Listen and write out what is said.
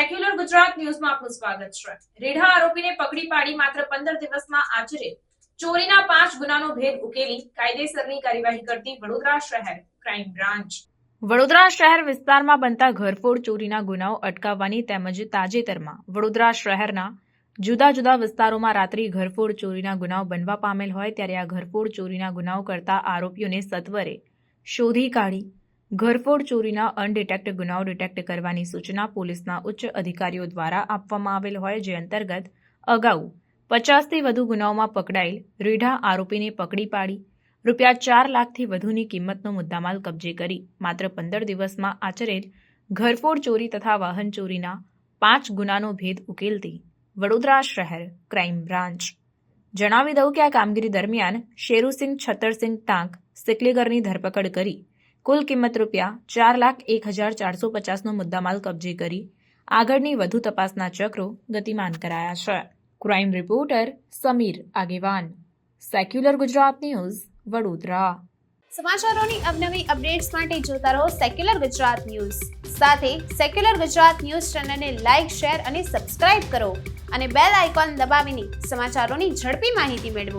ગુજરાત ન્યૂઝમાં આપનું સ્વાગત છે. રેઢા આરોપીને પકડી પાડી માત્ર પંદર દિવસમાં આચરે. ચોરીના પાંચ ગુનાનો ભેદ ઉકેલી કાયદેસરની કાર્યવાહી કરતી વડોદરા શહેર ક્રાઇમ બ્રાન્ચ. વડોદરા શહેર વિસ્તારમાં બનતા ઘરફોડ ચોરીના ગુનાઓ અટકાવવાની તેમજ તાજેતરમાં વડોદરા શહેરના જુદા જુદા વિસ્તારોમાં રાત્રિ ઘરફોડ ચોરીના ગુનાઓ બનવા પામેલ હોય ત્યારે આ ઘરફોડ ચોરીના ગુનાઓ કરતા આરોપીઓને સત્વરે શોધી કાઢી ઘરફોડ ચોરીના અનડિટેક્ટ ગુનાઓ ડિટેક્ટ કરવાની સૂચના પોલીસના ઉચ્ચ અધિકારીઓ દ્વારા આપવામાં આવેલ હોય જે અંતર્ગત અગાઉ પચાસથી વધુ ગુનાઓમાં પકડાયેલ રીઢા આરોપીને પકડી પાડી, રૂપિયા ચાર લાખથી વધુની કિંમતનો મુદ્દામાલ કબજે કરી, માત્ર પંદર દિવસમાં આચરેલ ઘરફોડ ચોરી તથા વાહન ચોરીના પાંચ ગુનાનો ભેદ ઉકેલતી વડોદરા શહેર ક્રાઇમ બ્રાન્ચ. જણાવી દઉં કે આ કામગીરી દરમિયાન શેરુસિંહ છતરસિંહ ટાંક, સિકલીગરની ધરપકડ કરી કુલ કિંમત રૂપિયા ચાર લાખ એક હજાર ચારસો પચાસનો મુદ્દામાલ કબજે કરી આગળની વધુ તપાસના ચક્રો ગતિમાન કરાયા છે. Crime reporter Samir Agewan. Secular Gujarat news, Vadodara. સમાચારોની અવનવી અપડેટ્સ માટે જોતા રહો સેક્યુલર ગુજરાત ન્યૂઝ. સાથે સેક્યુલર ગુજરાત ન્યૂઝ ચેનલને લાઇક, શેર અને સબસ્ક્રાઇબ કરો અને બેલ આઇકોન દબાવીને સમાચારોની ઝડપી માહિતી મેળવો.